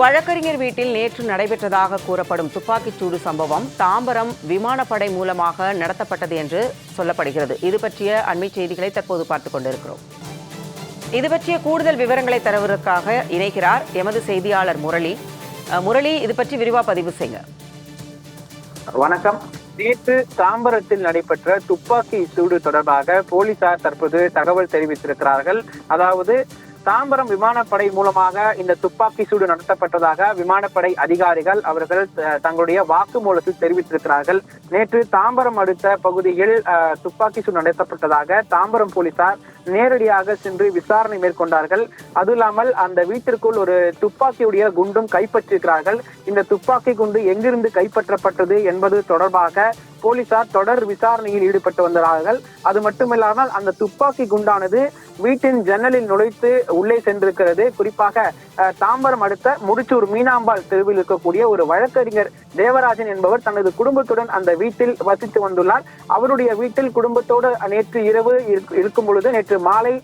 வழக்கறிஞர் வீட்டில் நேற்று நடைபெற்றதாக கூறப்படும் துப்பாக்கிச்சூடு சம்பவம் தாம்பரம் விமானப்படை மூலமாக நடத்தப்பட்டது என்று சொல்லப்படுகிறது. இது பற்றிய அண்மை செய்திகளை தற்போது பார்த்துக் கொண்டிருக்கிறோம். இது பற்றிய கூடுதல் விவரங்களை தருவதற்காக இணைகிறார் எமது செய்தியாளர் முரளி. அஹ், முரளி இது பற்றி விரிவா பதிவு செய்யுங்க. வணக்கம். நேற்று தாம்பரத்தில் நடைபெற்ற துப்பாக்கி சூடு தொடர்பாக போலீசார் தற்போது தகவல் தெரிவித்திருக்கிறார்கள். அதாவது தாம்பரம் விமானப்படை மூலமாக இந்த துப்பாக்கி சூடு நடத்தப்பட்டதாக விமானப்படை அதிகாரிகள் அவர்கள் தங்களுடைய வாக்குமூலத்தில் தெரிவித்திருக்கிறார்கள். நேற்று தாம்பரம் அடுத்த பகுதியில் துப்பாக்கி சூடு நடத்தப்பட்டதாக தாம்பரம் போலீசார் நேரடியாக சென்று விசாரணை மேற்கொண்டார்கள். அதுவும் இல்லாமல் அந்த வீட்டிற்குள் ஒரு துப்பாக்கியுடைய குண்டும் கைப்பற்றியிருக்கிறார்கள். இந்த துப்பாக்கி குண்டு எங்கிருந்து கைப்பற்றப்பட்டது என்பது தொடர்பாக போலீசார் தொடர் விசாரணையில் ஈடுபட்டு வந்தார்கள். அது மட்டுமில்லாமல் அந்த துப்பாக்கி குண்டானது வீட்டின் ஜன்னலில் நுழைத்து உள்ளே சென்றிருக்கிறது. குறிப்பாக தாம்பரம் அடுத்த முடிச்சூர் மீனாம்பாள் தெருவில் இருக்கக்கூடிய ஒரு வழக்கறிஞர் தேவராஜன் என்பவர் தனது குடும்பத்துடன் அந்த வீட்டில் வசித்து வந்துள்ளார். அவருடைய வீட்டில் குடும்பத்தோடு நேற்று இரவு இருக்கும் பொழுது நேற்று மாலை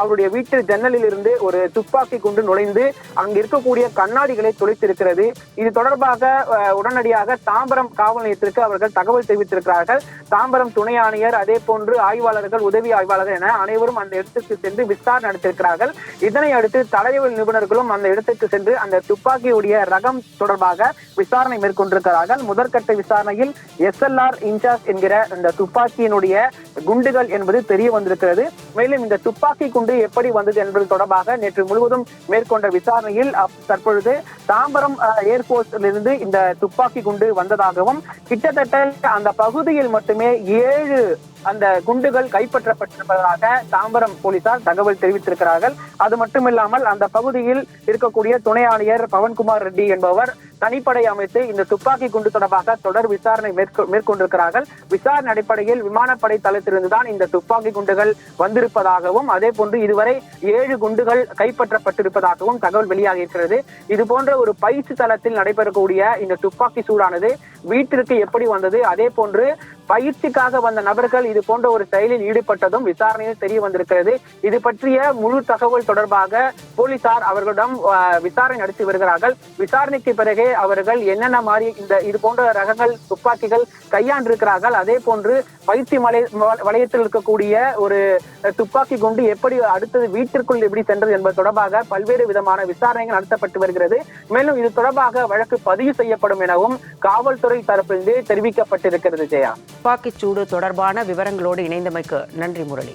அவருடைய வீட்டில் ஜன்னலில் இருந்து ஒரு துப்பாக்கி குண்டு நுழைந்து அங்கு இருக்கக்கூடிய கண்ணாடிகளை துளைத்திருக்கிறது இது தொடர்பாக உடனடியாக தாம்பரம் காவல் நிலையத்திற்கு அவர்கள் தகவல் தெரிவித்திருக்கிறார்கள். தாம்பரம் துணை ஆணையர் அதே போன்று ஆய்வாளர்கள் உதவி ஆய்வாளர்கள் என அனைவரும் அந்த இடத்துக்கு சென்று விசாரணை நடத்திருக்கிறார்கள் இதனை அடுத்து தலைவர் நிபுணர்களும் அந்த இடத்துக்கு சென்று அந்த துப்பாக்கியுடைய ரகம் தொடர்பாக விசாரணை மேற்கொண்டிருக்கிறார்கள். முதற்கட்ட விசாரணையில் எஸ்எல்ஆர் இன்சார்ஜ் என்கிற அந்த துப்பாக்கியினுடைய குண்டுகள் என்பது தெரிய வந்திருக்கிறது. மேலும் இந்த துப்பாக்கி குண்டு எப்படி வந்தது என்பது தொடர்பாக நேற்று முழுவதும் மேற்கொண்ட விசாரணையில் அப்- தற்பொழுது தாம்பரம் ஏர்போர்ட்ல இருந்து இந்த துப்பாக்கி குண்டு வந்ததாகவும் கிட்டத்தட்ட அந்த பகுதியில் மட்டுமே ஏழு அந்த குண்டுகள் கைப்பற்றப்பட்டிருப்பதாக தாம்பரம் போலீசார் தகவல் தெரிவித்திருக்கிறார்கள். அது மட்டுமில்லாமல் அந்த பகுதியில் இருக்கக்கூடிய துணை ஆணையர் பவன்குமார் ரெட்டி என்பவர் தனிப்படை அமைத்து இந்த துப்பாக்கி குண்டு தொடர்பாக தொடர் விசாரணை மேற்கொ- மேற்கொண்டிருக்கிறார்கள். விசாரணை அடிப்படையில் விமானப்படை தளத்திலிருந்துதான் இந்த துப்பாக்கி குண்டுகள் வந்திருப்பதாகவும் அதே போன்று இதுவரை ஏழு குண்டுகள் கைப்பற்றப்பட்டிருப்பதாகவும் தகவல் வெளியாகி இருக்கிறது இது போன்ற ஒரு பயிற்சி தளத்தில் நடைபெறக்கூடிய இந்த துப்பாக்கி சூடானது வீட்டிற்கு எப்படி வந்தது அதே போன்று பயிற்சிக்காக வந்த நபர்கள் இது போன்ற ஒரு செயலில் ஈடுபட்டதும் விசாரணையில் தெரிய வந்திருக்கிறது. இது பற்றிய முழு தகவல் தொடர்பாக போலீசார் அவர்களிடம் விசாரணை நடத்தி வருகிறார்கள். விசாரணைக்கு பிறகே அவர்கள் என்னென்ன மாதிரி இந்த இது போன்ற ரகங்கள் துப்பாக்கிகள் கையாண்டிருக்கிறார்கள். அதே போன்று பயிற்சி மலை வளையத்தில் இருக்கக்கூடிய ஒரு துப்பாக்கி குண்டு எப்படி அடுத்தது வீட்டிற்குள் எப்படி சென்றது என்பது தொடர்பாக பல்வேறு விதமான விசாரணைகள் நடத்தப்பட்டு வருகிறது. மேலும் இது தொடர்பாக வழக்கு பதிவு செய்யப்படும் எனவும் காவல்துறை தரப்பிலிருந்து தெரிவிக்கப்பட்டிருக்கிறது ஜெயா. துப்பாக்கிச்சூடு தொடர்பான விவரங்களோடு இணைந்தமைக்கு நன்றி முரளி.